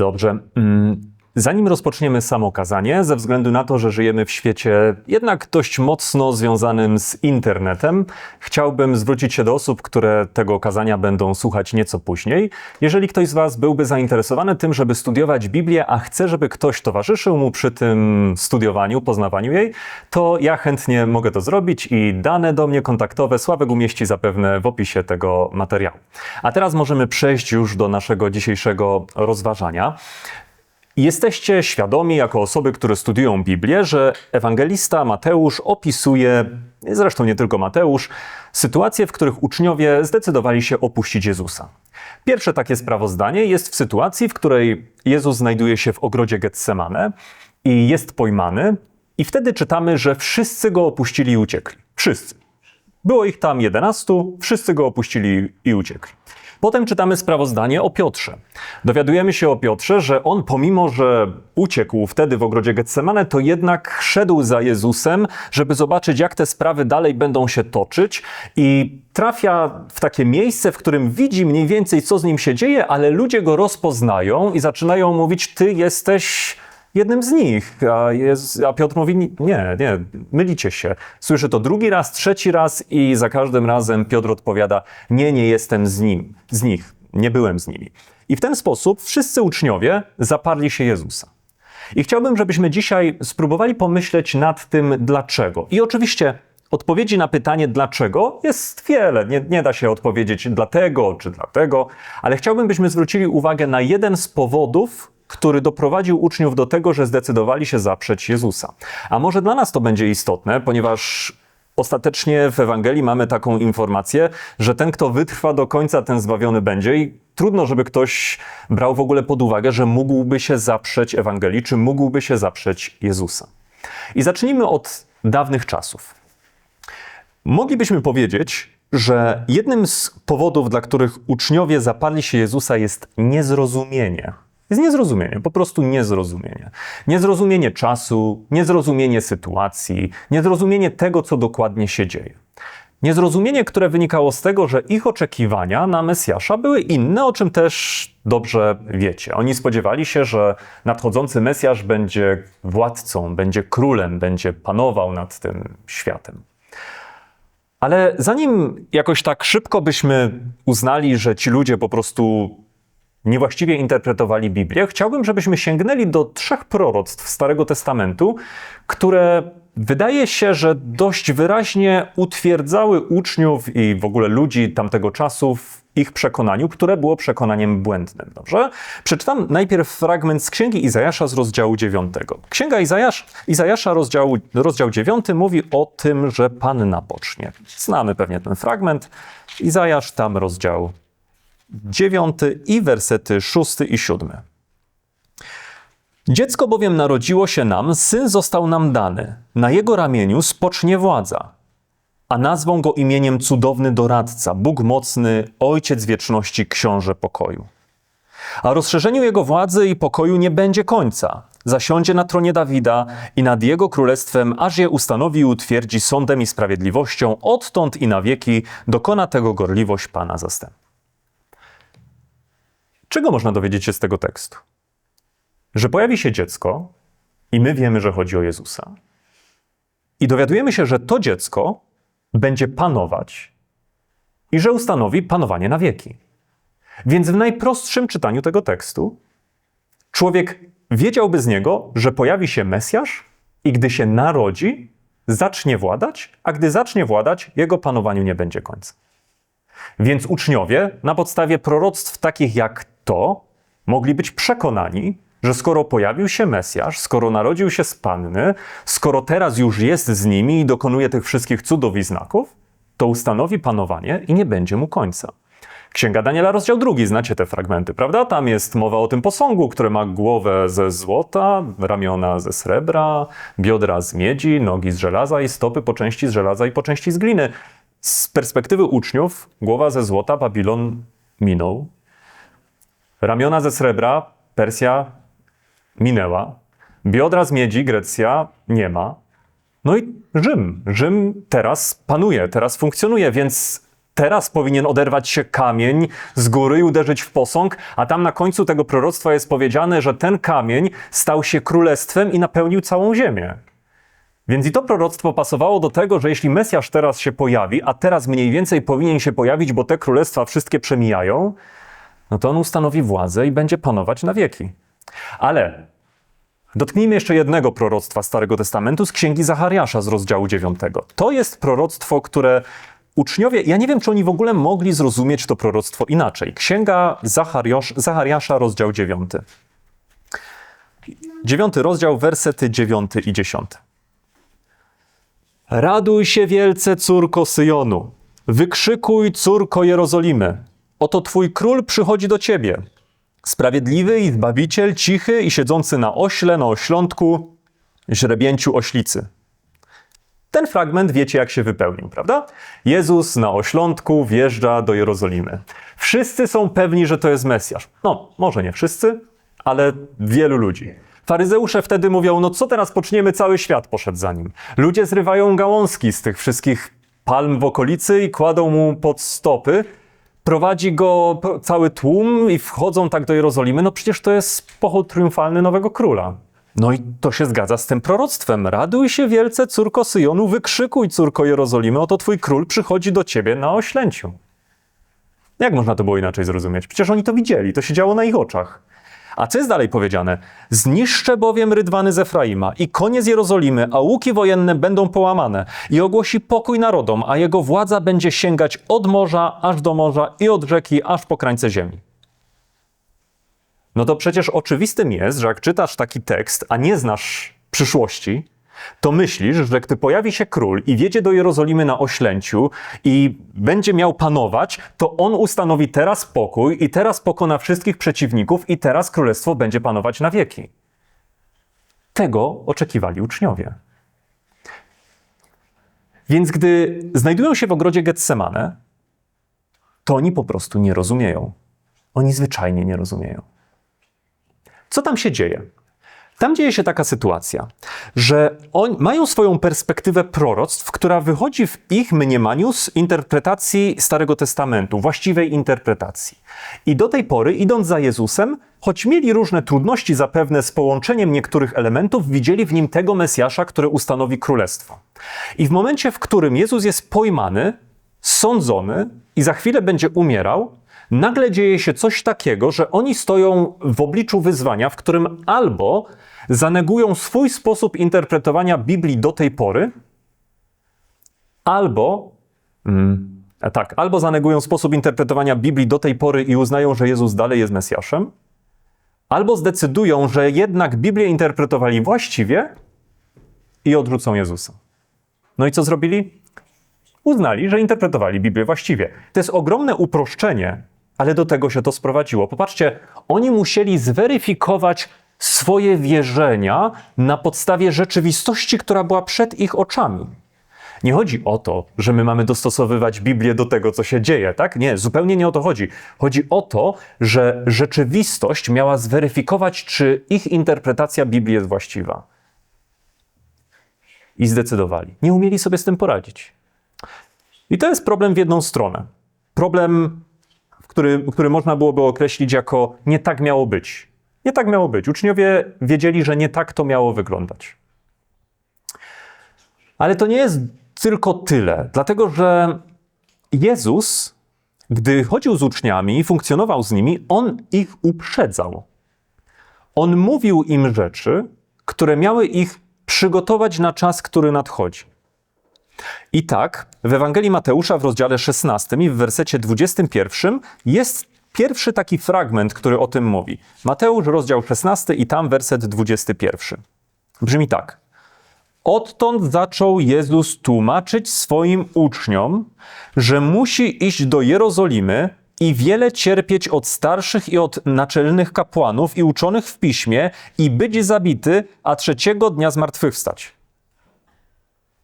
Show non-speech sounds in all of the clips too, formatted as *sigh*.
Dobrze. Zanim rozpoczniemy samo kazanie, ze względu na to, że żyjemy w świecie jednak dość mocno związanym z internetem, chciałbym zwrócić się do osób, które tego kazania będą słuchać nieco później. Jeżeli ktoś z Was byłby zainteresowany tym, żeby studiować Biblię, a chce, żeby ktoś towarzyszył mu przy tym studiowaniu, poznawaniu jej, to ja chętnie mogę to zrobić i dane do mnie kontaktowe Sławek umieści zapewne w opisie tego materiału. A teraz możemy przejść już do naszego dzisiejszego rozważania. Jesteście świadomi, jako osoby, które studiują Biblię, że ewangelista Mateusz opisuje, zresztą nie tylko Mateusz, sytuacje, w których uczniowie zdecydowali się opuścić Jezusa. Pierwsze takie sprawozdanie jest w sytuacji, w której Jezus znajduje się w ogrodzie Getsemane i jest pojmany, i wtedy czytamy, że wszyscy go opuścili i uciekli. Wszyscy. Było ich tam jedenastu, wszyscy go opuścili i uciekli. Potem czytamy sprawozdanie o Piotrze. Dowiadujemy się o Piotrze, że on, pomimo że uciekł wtedy w ogrodzie Getsemane, to jednak szedł za Jezusem, żeby zobaczyć, jak te sprawy dalej będą się toczyć, i trafia w takie miejsce, w którym widzi mniej więcej, co z nim się dzieje, ale ludzie go rozpoznają i zaczynają mówić: Ty jesteś jednym z nich. A, jest, a Piotr mówi, nie, nie, mylicie się. Słyszę to drugi raz, trzeci raz i za każdym razem Piotr odpowiada, nie, nie jestem z nim, z nich, nie byłem z nimi. I w ten sposób wszyscy uczniowie zaparli się Jezusa. I chciałbym, żebyśmy dzisiaj spróbowali pomyśleć nad tym, dlaczego. I oczywiście odpowiedzi na pytanie dlaczego jest wiele. Nie, nie da się odpowiedzieć dlatego czy dlatego, ale chciałbym, byśmy zwrócili uwagę na jeden z powodów, który doprowadził uczniów do tego, że zdecydowali się zaprzeć Jezusa. A może dla nas to będzie istotne, ponieważ ostatecznie w Ewangelii mamy taką informację, że ten, kto wytrwa do końca, ten zbawiony będzie i trudno, żeby ktoś brał w ogóle pod uwagę, że mógłby się zaprzeć Ewangelii, czy mógłby się zaprzeć Jezusa. I zacznijmy od dawnych czasów. Moglibyśmy powiedzieć, że jednym z powodów, dla których uczniowie zaparli się Jezusa, jest niezrozumienie jest niezrozumienie, po prostu niezrozumienie. Niezrozumienie czasu, niezrozumienie sytuacji, niezrozumienie tego, co dokładnie się dzieje. Niezrozumienie, które wynikało z tego, że ich oczekiwania na Mesjasza były inne, o czym też dobrze wiecie. Oni spodziewali się, że nadchodzący Mesjasz będzie władcą, będzie królem, będzie panował nad tym światem. Ale zanim jakoś tak szybko byśmy uznali, że ci ludzie po prostu niewłaściwie interpretowali Biblię, chciałbym, żebyśmy sięgnęli do trzech proroctw Starego Testamentu, które wydaje się, że dość wyraźnie utwierdzały uczniów i w ogóle ludzi tamtego czasu w ich przekonaniu, które było przekonaniem błędnym. Dobrze? Przeczytam najpierw fragment z Księgi Izajasza z rozdziału 9. Księga Izajasz, Izajasza, rozdział, rozdział 9, mówi o tym, że Panna pocznie. Znamy pewnie ten fragment. Izajasz, tam rozdział dziewiąty i wersety szósty i siódmy. Dziecko bowiem narodziło się nam, syn został nam dany. Na jego ramieniu spocznie władza. A nazwą go imieniem cudowny doradca, Bóg mocny, ojciec wieczności, książę pokoju. A rozszerzeniu jego władzy i pokoju nie będzie końca. Zasiądzie na tronie Dawida i nad jego królestwem, aż je ustanowi i utwierdzi sądem i sprawiedliwością, odtąd i na wieki dokona tego gorliwość Pana zastępu. Czego można dowiedzieć się z tego tekstu? Że pojawi się dziecko i my wiemy, że chodzi o Jezusa. I dowiadujemy się, że to dziecko będzie panować i że ustanowi panowanie na wieki. Więc w najprostszym czytaniu tego tekstu człowiek wiedziałby z niego, że pojawi się Mesjasz i gdy się narodzi, zacznie władać, a gdy zacznie władać, jego panowaniu nie będzie końca. Więc uczniowie na podstawie proroctw takich jak to mogli być przekonani, że skoro pojawił się Mesjasz, skoro narodził się z Panny, skoro teraz już jest z nimi i dokonuje tych wszystkich cudów i znaków, to ustanowi panowanie i nie będzie mu końca. Księga Daniela, rozdział drugi, znacie te fragmenty, prawda? Tam jest mowa o tym posągu, który ma głowę ze złota, ramiona ze srebra, biodra z miedzi, nogi z żelaza i stopy po części z żelaza i po części z gliny. Z perspektywy uczniów, głowa ze złota, Babilon minął, Ramiona ze srebra, Persja minęła. Biodra z miedzi, Grecja nie ma. No i Rzym. Rzym teraz panuje, teraz funkcjonuje, więc teraz powinien oderwać się kamień z góry i uderzyć w posąg, a tam na końcu tego proroctwa jest powiedziane, że ten kamień stał się królestwem i napełnił całą ziemię. Więc i to proroctwo pasowało do tego, że jeśli Mesjasz teraz się pojawi, a teraz mniej więcej powinien się pojawić, bo te królestwa wszystkie przemijają, no to on ustanowi władzę i będzie panować na wieki. Ale dotknijmy jeszcze jednego proroctwa Starego Testamentu z księgi Zachariasza z rozdziału 9. To jest proroctwo, które uczniowie, ja nie wiem, czy oni w ogóle mogli zrozumieć to proroctwo inaczej. Księga Zachariasz, Zachariasza, rozdział 9. Dziewiąty rozdział, wersety 9 i 10. Raduj się wielce, córko Syjonu. Wykrzykuj, córko Jerozolimy. Oto twój król przychodzi do ciebie. Sprawiedliwy i zbawiciel, cichy i siedzący na ośle, na oślątku, źrebięciu oślicy. Ten fragment wiecie, jak się wypełnił, prawda? Jezus na oślątku wjeżdża do Jerozolimy. Wszyscy są pewni, że to jest Mesjasz. No, może nie wszyscy, ale wielu ludzi. Faryzeusze wtedy mówią: No co teraz poczniemy? Cały świat poszedł za nim. Ludzie zrywają gałązki z tych wszystkich palm w okolicy i kładą mu pod stopy. Prowadzi go cały tłum i wchodzą tak do Jerozolimy. No przecież to jest pochód triumfalny nowego króla. No i to się zgadza z tym proroctwem. Raduj się wielce, córko Syjonu, wykrzykuj, córko Jerozolimy, oto twój król przychodzi do ciebie na oślęciu. Jak można to było inaczej zrozumieć? Przecież oni to widzieli, to się działo na ich oczach. A co jest dalej powiedziane? Zniszczę bowiem rydwany z Efraima i konie z Jerozolimy, a łuki wojenne będą połamane i ogłosi pokój narodom, a jego władza będzie sięgać od morza aż do morza i od rzeki aż po krańce ziemi. No to przecież oczywistym jest, że jak czytasz taki tekst, a nie znasz przyszłości, to myślisz, że gdy pojawi się król i wjedzie do Jerozolimy na oślęciu i będzie miał panować, to on ustanowi teraz pokój i teraz pokona wszystkich przeciwników i teraz królestwo będzie panować na wieki. Tego oczekiwali uczniowie. Więc gdy znajdują się w ogrodzie Getsemane, to oni po prostu nie rozumieją. Oni zwyczajnie nie rozumieją. Co tam się dzieje? Tam dzieje się taka sytuacja, że oni mają swoją perspektywę proroctw, która wychodzi w ich mniemaniu z interpretacji Starego Testamentu, właściwej interpretacji. I do tej pory, idąc za Jezusem, choć mieli różne trudności zapewne z połączeniem niektórych elementów, widzieli w nim tego Mesjasza, który ustanowi królestwo. I w momencie, w którym Jezus jest pojmany, sądzony i za chwilę będzie umierał, nagle dzieje się coś takiego, że oni stoją w obliczu wyzwania, w którym albo zanegują swój sposób interpretowania Biblii do tej pory, albo mm, tak, albo zanegują sposób interpretowania Biblii do tej pory i uznają, że Jezus dalej jest Mesjaszem, albo zdecydują, że jednak Biblię interpretowali właściwie i odrzucą Jezusa. No i co zrobili? Uznali, że interpretowali Biblię właściwie. To jest ogromne uproszczenie, ale do tego się to sprowadziło. Popatrzcie, oni musieli zweryfikować swoje wierzenia na podstawie rzeczywistości, która była przed ich oczami. Nie chodzi o to, że my mamy dostosowywać Biblię do tego, co się dzieje, tak? Nie, zupełnie nie o to chodzi. Chodzi o to, że rzeczywistość miała zweryfikować, czy ich interpretacja Biblii jest właściwa. I zdecydowali. Nie umieli sobie z tym poradzić. I to jest problem w jedną stronę. Problem, który, który można byłoby określić jako nie tak miało być. Nie tak miało być. Uczniowie wiedzieli, że nie tak to miało wyglądać. Ale to nie jest tylko tyle, dlatego że Jezus, gdy chodził z uczniami i funkcjonował z nimi, on ich uprzedzał. On mówił im rzeczy, które miały ich przygotować na czas, który nadchodzi. I tak w Ewangelii Mateusza w rozdziale 16 i w wersecie 21 jest pierwszy taki fragment, który o tym mówi. Mateusz, rozdział 16 i tam werset 21. Brzmi tak. Odtąd zaczął Jezus tłumaczyć swoim uczniom, że musi iść do Jerozolimy i wiele cierpieć od starszych i od naczelnych kapłanów i uczonych w piśmie i być zabity, a trzeciego dnia zmartwychwstać.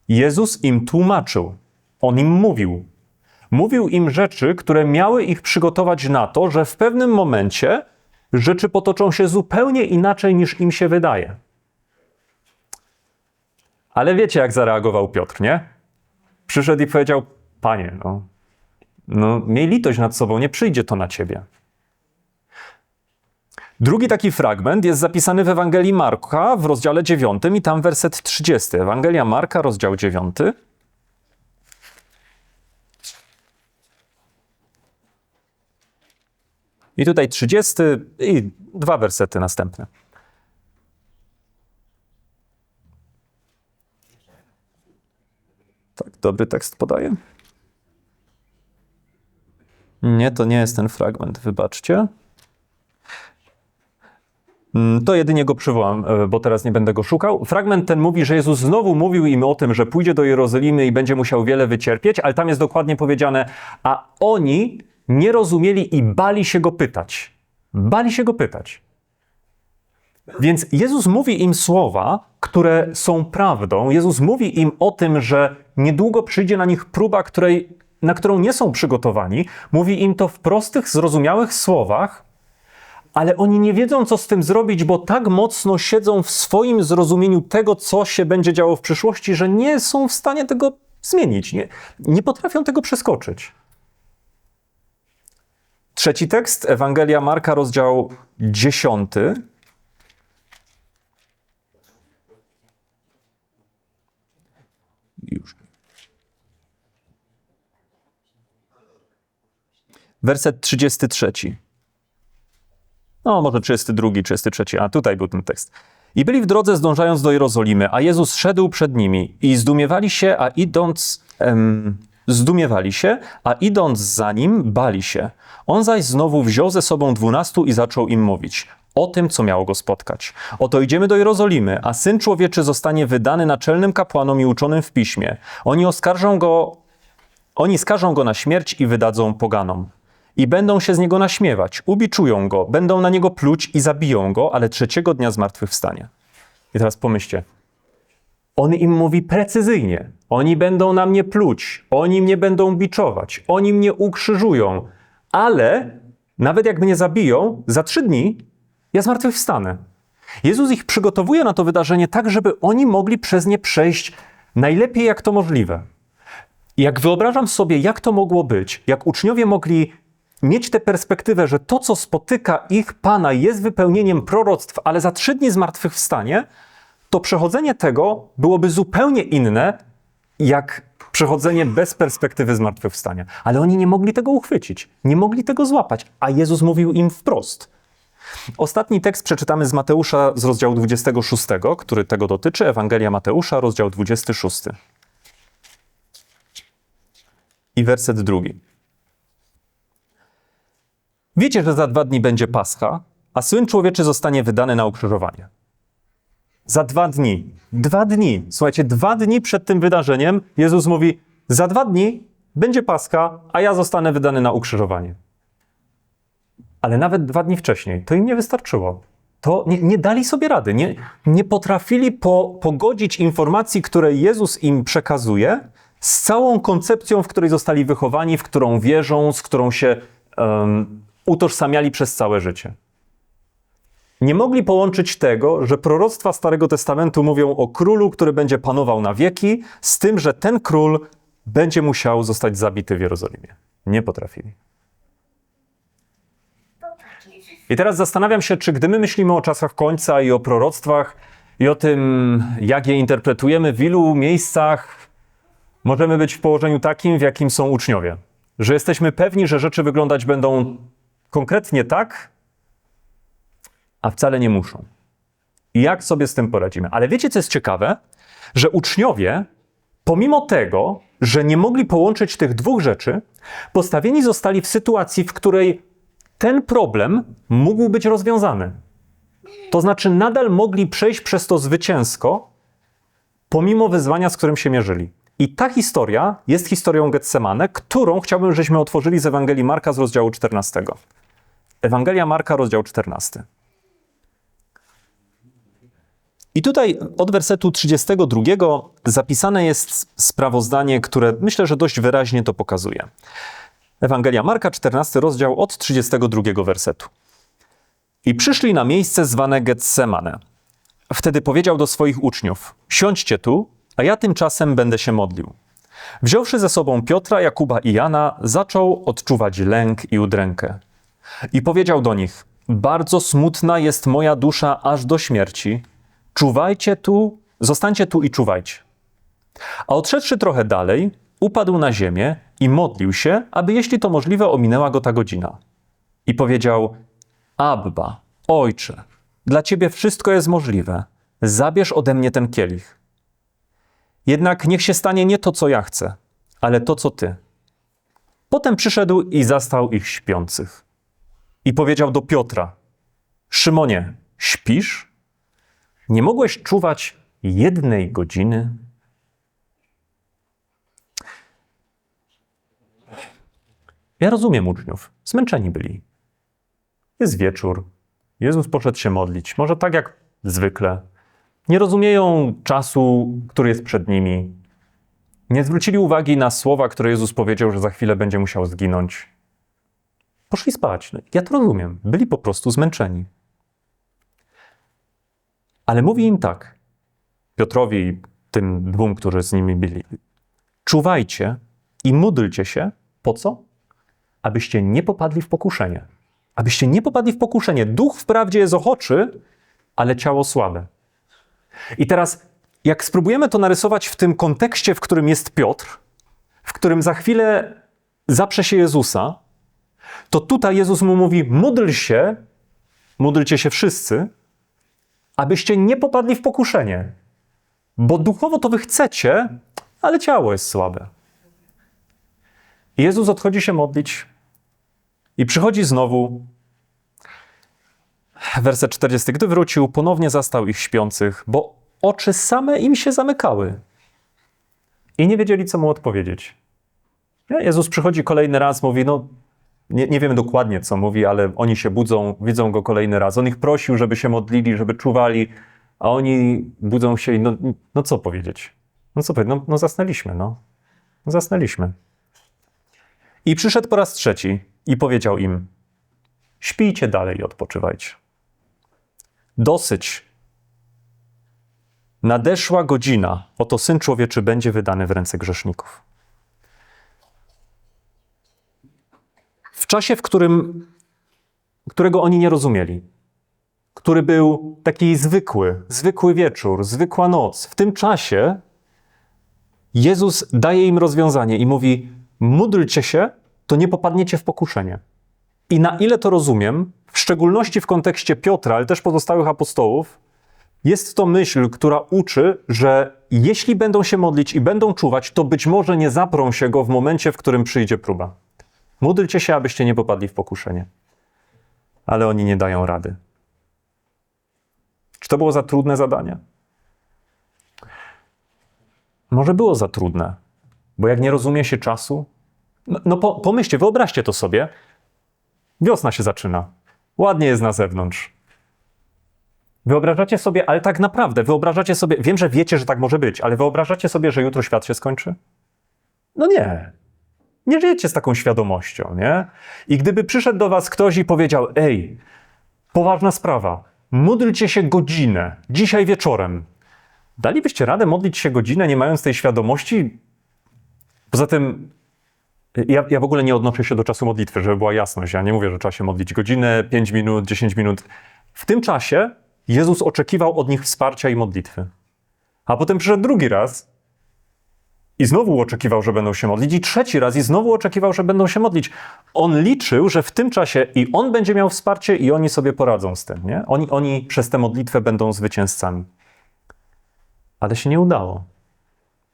Jezus im tłumaczył, on im mówił, Mówił im rzeczy, które miały ich przygotować na to, że w pewnym momencie rzeczy potoczą się zupełnie inaczej niż im się wydaje. Ale wiecie, jak zareagował Piotr, nie? Przyszedł i powiedział: Panie, no, No, miej litość nad sobą, nie przyjdzie to na ciebie. Drugi taki fragment jest zapisany w Ewangelii Marka w rozdziale 9 i tam werset 30. Ewangelia Marka, rozdział 9. I tutaj 30 i dwa wersety następne. Tak, dobry tekst podaję. Nie, to nie jest ten fragment, wybaczcie. Mm, To jedynie go przywołam, e, bo teraz nie będę go szukał. Fragment ten mówi, że Jezus znowu mówił im o tym, że pójdzie do Jerozolimy i będzie musiał wiele wycierpieć, ale tam jest dokładnie powiedziane, a oni nie rozumieli i bali się go pytać. Bali się go pytać. Więc Jezus mówi im słowa, które są prawdą. Jezus mówi im o tym, że niedługo przyjdzie na nich próba, której, na którą nie są przygotowani. Mówi im to w prostych, zrozumiałych słowach, ale oni nie wiedzą, co z tym zrobić, bo tak mocno siedzą w swoim zrozumieniu tego, co się będzie działo w przyszłości, że nie są w stanie tego zmienić. Nie, nie potrafią tego przeskoczyć. Trzeci tekst, Ewangelia Marka, rozdział 10. Już. Werset 33. No, może 32, 33, a tutaj był ten tekst. I byli w drodze zdążając do Jerozolimy, a Jezus szedł przed nimi i zdumiewali się, a idąc, em, zdumiewali się, a idąc za nim, bali się. On zaś znowu wziął ze sobą dwunastu i zaczął im mówić o tym, co miało go spotkać. Oto idziemy do Jerozolimy, a Syn Człowieczy zostanie wydany naczelnym kapłanom i uczonym w piśmie. Oni oskarżą go, oni skażą go na śmierć i wydadzą poganom. I będą się z niego naśmiewać, ubiczują go, będą na niego pluć i zabiją go, ale trzeciego dnia zmartwychwstanie. I teraz pomyślcie. On im mówi precyzyjnie. Oni będą na mnie pluć, oni mnie będą biczować, oni mnie ukrzyżują, ale nawet jak mnie zabiją, za trzy dni ja zmartwychwstanę. Jezus ich przygotowuje na to wydarzenie tak, żeby oni mogli przez nie przejść najlepiej jak to możliwe. Jak wyobrażam sobie, jak to mogło być, jak uczniowie mogli mieć tę perspektywę, że to, co spotyka ich Pana, jest wypełnieniem proroctw, ale za trzy dni zmartwychwstanie, to przechodzenie tego byłoby zupełnie inne, jak przechodzenie bez perspektywy zmartwychwstania. Ale oni nie mogli tego uchwycić, nie mogli tego złapać, a Jezus mówił im wprost. Ostatni tekst przeczytamy z Mateusza z rozdziału 26, który tego dotyczy. Ewangelia Mateusza, rozdział 26. I werset drugi. Wiecie, że za dwa dni będzie Pascha, a Syn Człowieczy zostanie wydany na ukrzyżowanie. Za dwa dni. Dwa dni. Słuchajcie, dwa dni przed tym wydarzeniem Jezus mówi: Za dwa dni będzie Pascha, a ja zostanę wydany na ukrzyżowanie. Ale nawet dwa dni wcześniej to im nie wystarczyło. To nie, nie dali sobie rady. Nie, nie potrafili po, pogodzić informacji, które Jezus im przekazuje, z całą koncepcją, w której zostali wychowani, w którą wierzą, z którą się um, utożsamiali przez całe życie. Nie mogli połączyć tego, że proroctwa Starego Testamentu mówią o królu, który będzie panował na wieki, z tym, że ten król będzie musiał zostać zabity w Jerozolimie. Nie potrafili. I teraz zastanawiam się, czy gdy my myślimy o czasach końca i o proroctwach i o tym, jak je interpretujemy, w ilu miejscach możemy być w położeniu takim, w jakim są uczniowie. Że jesteśmy pewni, że rzeczy wyglądać będą konkretnie tak, a wcale nie muszą. I jak sobie z tym poradzimy? Ale wiecie, co jest ciekawe? Że uczniowie, pomimo tego, że nie mogli połączyć tych dwóch rzeczy, postawieni zostali w sytuacji, w której ten problem mógł być rozwiązany. To znaczy, nadal mogli przejść przez to zwycięsko, pomimo wyzwania, z którym się mierzyli. I ta historia jest historią Getsemane, którą chciałbym, żeśmy otworzyli z Ewangelii Marka z rozdziału 14. Ewangelia Marka, rozdział 14. I tutaj od wersetu 32 zapisane jest sprawozdanie, które myślę, że dość wyraźnie to pokazuje. Ewangelia Marka, 14 rozdział od 32 wersetu. I przyszli na miejsce zwane Getsemane. Wtedy powiedział do swoich uczniów: Siądźcie tu, a ja tymczasem będę się modlił. Wziąwszy ze sobą Piotra, Jakuba i Jana, zaczął odczuwać lęk i udrękę. I powiedział do nich: Bardzo smutna jest moja dusza aż do śmierci. Czuwajcie tu, zostańcie tu i czuwajcie. A odszedłszy trochę dalej, upadł na ziemię i modlił się, aby jeśli to możliwe, ominęła go ta godzina. I powiedział: Abba, ojcze, dla ciebie wszystko jest możliwe. Zabierz ode mnie ten kielich. Jednak niech się stanie nie to, co ja chcę, ale to, co ty. Potem przyszedł i zastał ich śpiących. I powiedział do Piotra: Szymonie, śpisz? Nie mogłeś czuwać jednej godziny? Ja rozumiem uczniów. Zmęczeni byli. Jest wieczór. Jezus poszedł się modlić. Może tak jak zwykle. Nie rozumieją czasu, który jest przed nimi. Nie zwrócili uwagi na słowa, które Jezus powiedział, że za chwilę będzie musiał zginąć. Poszli spać. No, Ja to rozumiem. Byli po prostu zmęczeni. Ale mówi im tak, Piotrowi i tym dwóm, którzy z nimi byli. Czuwajcie i módlcie się. Po co? Abyście nie popadli w pokuszenie. Abyście nie popadli w pokuszenie. Duch wprawdzie jest ochoczy, ale ciało słabe. I teraz, jak spróbujemy to narysować w tym kontekście, w którym jest Piotr, w którym za chwilę zaprze się Jezusa, to tutaj Jezus mu mówi: módl się, módlcie się wszyscy, abyście nie popadli w pokuszenie. Bo duchowo to wy chcecie, ale ciało jest słabe. Jezus odchodzi się modlić i przychodzi znowu. Werset 40. Gdy wrócił, ponownie zastał ich śpiących, bo oczy same im się zamykały. I nie wiedzieli, co mu odpowiedzieć. Jezus przychodzi kolejny raz, mówi: No, nie, nie wiemy dokładnie, co mówi, ale oni się budzą, widzą go kolejny raz. On ich prosił, żeby się modlili, żeby czuwali, a oni budzą się i no, no co powiedzieć? No co powiedzieć? No, no zasnęliśmy, no. no. Zasnęliśmy. I przyszedł po raz trzeci i powiedział im: Śpijcie dalej i odpoczywajcie. Dosyć. Nadeszła godzina, oto syn człowieczy będzie wydany w ręce grzeszników. W czasie, w którym, którego oni nie rozumieli, który był taki zwykły, zwykły wieczór, zwykła noc, w tym czasie Jezus daje im rozwiązanie i mówi: módlcie się, to nie popadniecie w pokuszenie. I na ile to rozumiem, w szczególności w kontekście Piotra, ale też pozostałych apostołów, jest to myśl, która uczy, że jeśli będą się modlić i będą czuwać, to być może nie zaprą się go w momencie, w którym przyjdzie próba. Módlcie się, abyście nie popadli w pokuszenie. Ale oni nie dają rady. Czy to było za trudne zadanie? Może było za trudne, bo jak nie rozumie się czasu, no, no po, pomyślcie, wyobraźcie to sobie. Wiosna się zaczyna. Ładnie jest na zewnątrz. Wyobrażacie sobie, ale tak naprawdę, wyobrażacie sobie, wiem, że wiecie, że tak może być, ale wyobrażacie sobie, że jutro świat się skończy? No nie. Nie żyjecie z taką świadomością, nie? I gdyby przyszedł do was ktoś i powiedział: Ej, poważna sprawa, módlcie się godzinę, dzisiaj wieczorem. Dalibyście radę modlić się godzinę, nie mając tej świadomości? Poza tym, ja, ja w ogóle nie odnoszę się do czasu modlitwy, żeby była jasność. Ja nie mówię, że trzeba się modlić godzinę, 5 minut, 10 minut. W tym czasie Jezus oczekiwał od nich wsparcia i modlitwy. A potem przyszedł drugi raz i znowu oczekiwał, że będą się modlić, i trzeci raz i znowu oczekiwał, że będą się modlić. On liczył, że w tym czasie i on będzie miał wsparcie, i oni sobie poradzą z tym. Nie? Oni, oni przez tę modlitwę będą zwycięzcami. Ale się nie udało.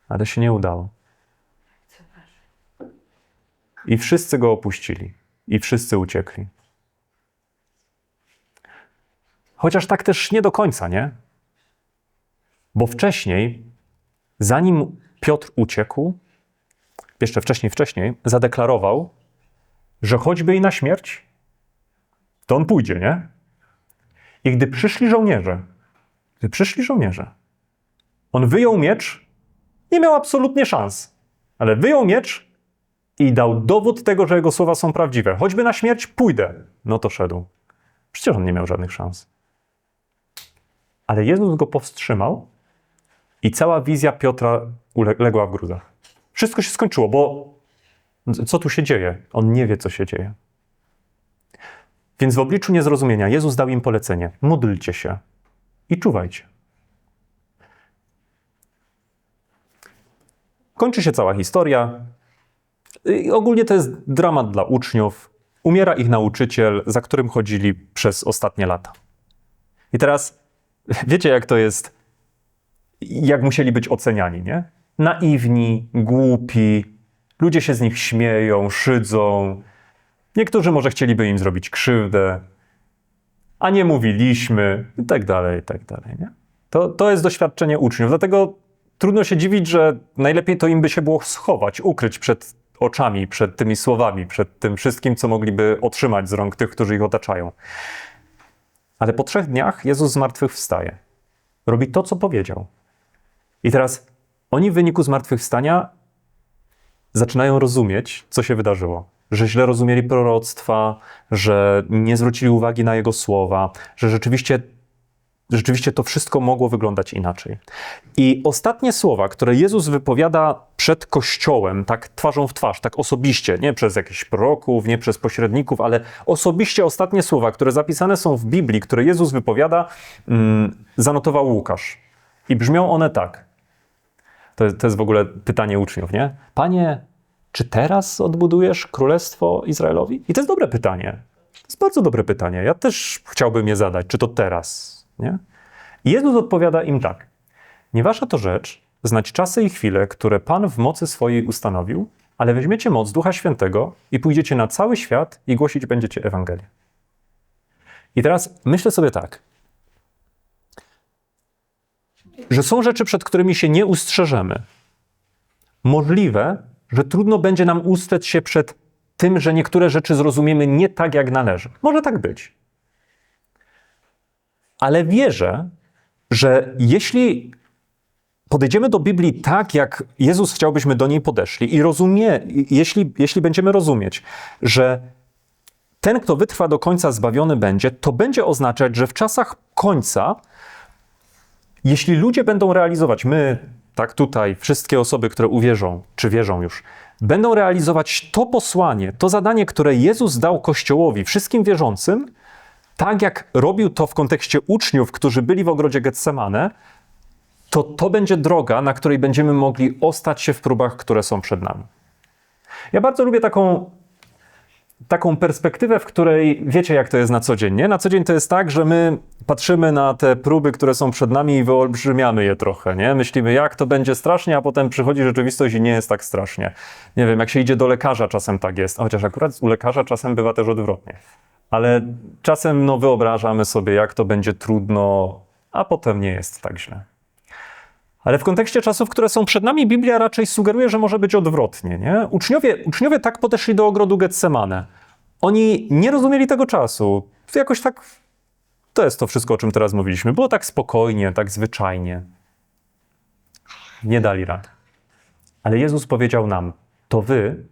Ale się nie udało. I wszyscy go opuścili. I wszyscy uciekli. Chociaż tak też nie do końca, nie? Bo wcześniej, zanim Piotr uciekł, jeszcze wcześniej, wcześniej, zadeklarował, że choćby i na śmierć, to on pójdzie, nie? I gdy przyszli żołnierze, gdy przyszli żołnierze, on wyjął miecz, nie miał absolutnie szans, ale wyjął miecz i dał dowód tego, że jego słowa są prawdziwe. Choćby na śmierć pójdę. No to szedł. Przecież on nie miał żadnych szans. Ale Jezus go powstrzymał i cała wizja Piotra uległa w gruzach. wszystko się skończyło, bo co tu się dzieje? On nie wie, co się dzieje. Więc w obliczu niezrozumienia Jezus dał im polecenie: módlcie się i czuwajcie. Kończy się cała historia. I ogólnie to jest dramat dla uczniów. Umiera ich nauczyciel, za którym chodzili przez ostatnie lata. I teraz wiecie, jak to jest, jak musieli być oceniani, nie? Naiwni, głupi, ludzie się z nich śmieją, szydzą. Niektórzy może chcieliby im zrobić krzywdę, a nie mówiliśmy, i tak dalej, i tak dalej, nie? To, to jest doświadczenie uczniów, dlatego trudno się dziwić, że najlepiej to im by się było schować, ukryć przed oczami, przed tymi słowami, przed tym wszystkim, co mogliby otrzymać z rąk tych, którzy ich otaczają. Ale po trzech dniach Jezus z martwych wstaje. Robi to, co powiedział. I teraz oni w wyniku zmartwychwstania zaczynają rozumieć, co się wydarzyło. Że źle rozumieli proroctwa, że nie zwrócili uwagi na jego słowa, że rzeczywiście rzeczywiście to wszystko mogło wyglądać inaczej. I ostatnie słowa, które Jezus wypowiada przed Kościołem, tak twarzą w twarz, tak osobiście, nie przez jakichś proroków, nie przez pośredników, ale osobiście ostatnie słowa, które zapisane są w Biblii, które Jezus wypowiada, mm, zanotował Łukasz. I brzmią one tak. To, to jest w ogóle pytanie uczniów, nie? Panie, czy teraz odbudujesz królestwo Izraelowi? I to jest dobre pytanie. To jest bardzo dobre pytanie. Ja też chciałbym je zadać. Czy to teraz? Nie? I Jezus odpowiada im tak. Nie wasza to rzecz znać czasy i chwile, które Pan w mocy swojej ustanowił, ale weźmiecie moc Ducha Świętego i pójdziecie na cały świat i głosić będziecie Ewangelię. I teraz myślę sobie tak, że są rzeczy, przed którymi się nie ustrzeżemy. Możliwe, że trudno będzie nam ustrzec się przed tym, że niektóre rzeczy zrozumiemy nie tak, jak należy. Może tak być ale wierzę, że jeśli podejdziemy do Biblii tak, jak Jezus chciałbyśmy do niej podeszli i rozumie, jeśli, jeśli będziemy rozumieć, że ten, kto wytrwa do końca, zbawiony będzie, to będzie oznaczać, że w czasach końca, jeśli ludzie będą realizować, my, tak tutaj, wszystkie osoby, które uwierzą, czy wierzą już, będą realizować to posłanie, to zadanie, które Jezus dał Kościołowi, wszystkim wierzącym, tak jak robił to w kontekście uczniów, którzy byli w ogrodzie Getsemane, to to będzie droga, na której będziemy mogli ostać się w próbach, które są przed nami. Ja bardzo lubię taką, taką perspektywę, w której wiecie, jak to jest na co dzień. Nie? Na co dzień to jest tak, że my patrzymy na te próby, które są przed nami i wyolbrzymiamy je trochę. Nie? Myślimy, jak to będzie strasznie, a potem przychodzi rzeczywistość i nie jest tak strasznie. Nie wiem, jak się idzie do lekarza, czasem tak jest. Chociaż akurat u lekarza czasem bywa też odwrotnie ale czasem no, wyobrażamy sobie, jak to będzie trudno, a potem nie jest tak źle. Ale w kontekście czasów, które są przed nami, Biblia raczej sugeruje, że może być odwrotnie. Nie? Uczniowie, uczniowie tak podeszli do ogrodu Getsemane. Oni nie rozumieli tego czasu. Jakoś tak. To jest to wszystko, o czym teraz mówiliśmy. Było tak spokojnie, tak zwyczajnie. Nie dali rady. Ale Jezus powiedział nam: To wy,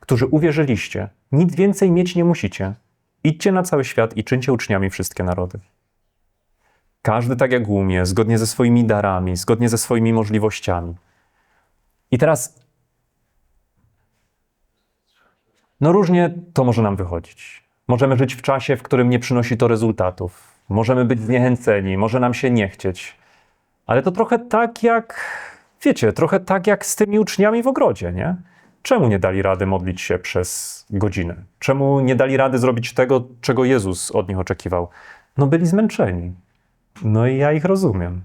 którzy uwierzyliście, nic więcej mieć nie musicie. Idźcie na cały świat i czyńcie uczniami wszystkie narody. Każdy tak jak umie, zgodnie ze swoimi darami, zgodnie ze swoimi możliwościami. I teraz, no różnie to może nam wychodzić. Możemy żyć w czasie, w którym nie przynosi to rezultatów. Możemy być zniechęceni, może nam się nie chcieć. Ale to trochę tak jak, wiecie, trochę tak jak z tymi uczniami w ogrodzie, nie? Czemu nie dali rady modlić się przez godzinę? Czemu nie dali rady zrobić tego, czego Jezus od nich oczekiwał? No byli zmęczeni. No i ja ich rozumiem.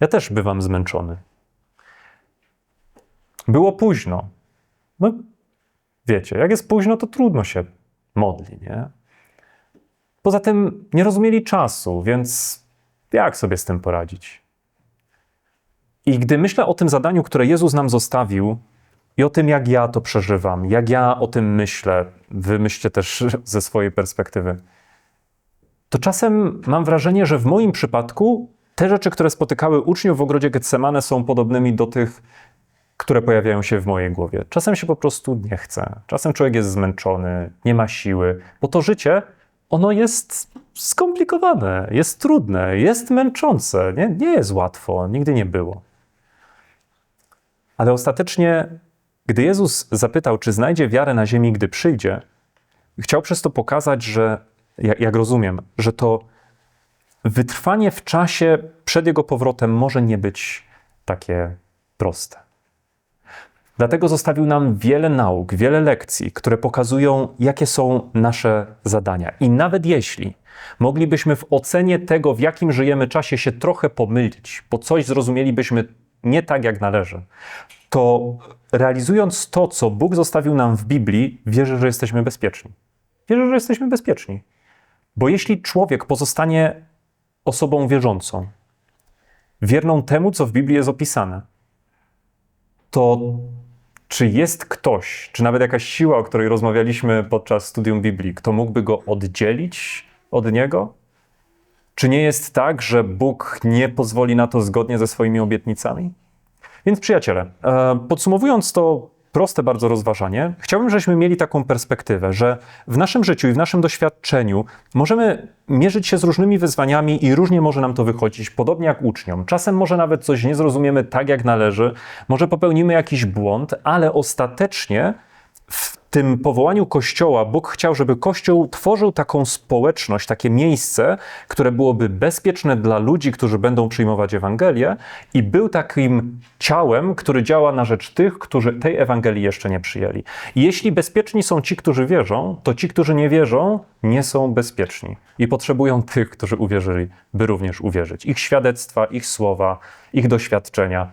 Ja też bywam zmęczony. Było późno. No wiecie, jak jest późno, to trudno się modli, nie? Poza tym nie rozumieli czasu, więc jak sobie z tym poradzić? I gdy myślę o tym zadaniu, które Jezus nam zostawił, i o tym, jak ja to przeżywam, jak ja o tym myślę, wy myślcie też *laughs* ze swojej perspektywy, to czasem mam wrażenie, że w moim przypadku te rzeczy, które spotykały uczniów w ogrodzie Getsemane, są podobnymi do tych, które pojawiają się w mojej głowie. Czasem się po prostu nie chce, czasem człowiek jest zmęczony, nie ma siły, bo to życie, ono jest skomplikowane, jest trudne, jest męczące, nie, nie jest łatwo, nigdy nie było. Ale ostatecznie Gdy Jezus zapytał, czy znajdzie wiarę na ziemi, gdy przyjdzie, chciał przez to pokazać, że, jak, rozumiem, że to wytrwanie w czasie przed jego powrotem może nie być takie proste. Dlatego zostawił nam wiele nauk, wiele lekcji, które pokazują, jakie są nasze zadania. I nawet jeśli moglibyśmy w ocenie tego, w jakim żyjemy czasie, się trochę pomylić, bo coś zrozumielibyśmy nie tak, jak należy, to realizując to, co Bóg zostawił nam w Biblii, wierzę, że jesteśmy bezpieczni. Wierzę, że jesteśmy bezpieczni. Bo jeśli człowiek pozostanie osobą wierzącą, wierną temu, co w Biblii jest opisane, to czy jest ktoś, czy nawet jakaś siła, o której rozmawialiśmy podczas studium Biblii, kto mógłby go oddzielić od niego? Czy nie jest tak, że Bóg nie pozwoli na to zgodnie ze swoimi obietnicami? Więc przyjaciele, e, podsumowując to proste bardzo rozważanie, chciałbym, żebyśmy mieli taką perspektywę, że w naszym życiu i w naszym doświadczeniu możemy mierzyć się z różnymi wyzwaniami i różnie może nam to wychodzić, podobnie jak uczniom. Czasem może nawet coś nie zrozumiemy tak, jak należy, może popełnimy jakiś błąd, ale ostatecznie w tym powołaniu Kościoła Bóg chciał, żeby Kościół tworzył taką społeczność, takie miejsce, które byłoby bezpieczne dla ludzi, którzy będą przyjmować Ewangelię i był takim ciałem, który działa na rzecz tych, którzy tej Ewangelii jeszcze nie przyjęli. I jeśli bezpieczni są ci, którzy wierzą, to ci, którzy nie wierzą, nie są bezpieczni i potrzebują tych, którzy uwierzyli, by również uwierzyć. Ich świadectwa, ich słowa, ich doświadczenia.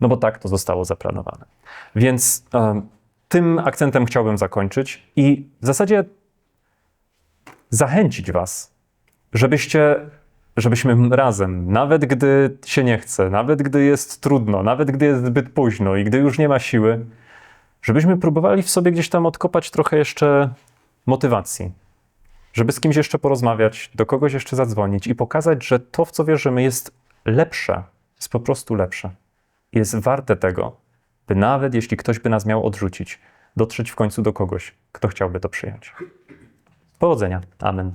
No bo tak to zostało zaplanowane. Więc tym akcentem chciałbym zakończyć i w zasadzie zachęcić Was, żebyście, żebyśmy razem, nawet gdy się nie chce, nawet gdy jest trudno, nawet gdy jest zbyt późno i gdy już nie ma siły, żebyśmy próbowali w sobie gdzieś tam odkopać trochę jeszcze motywacji, żeby z kimś jeszcze porozmawiać, do kogoś jeszcze zadzwonić i pokazać, że to, w co wierzymy, jest lepsze, jest po prostu lepsze. Jest warte tego, by nawet jeśli ktoś by nas miał odrzucić, dotrzeć w końcu do kogoś, kto chciałby to przyjąć. Powodzenia. Amen.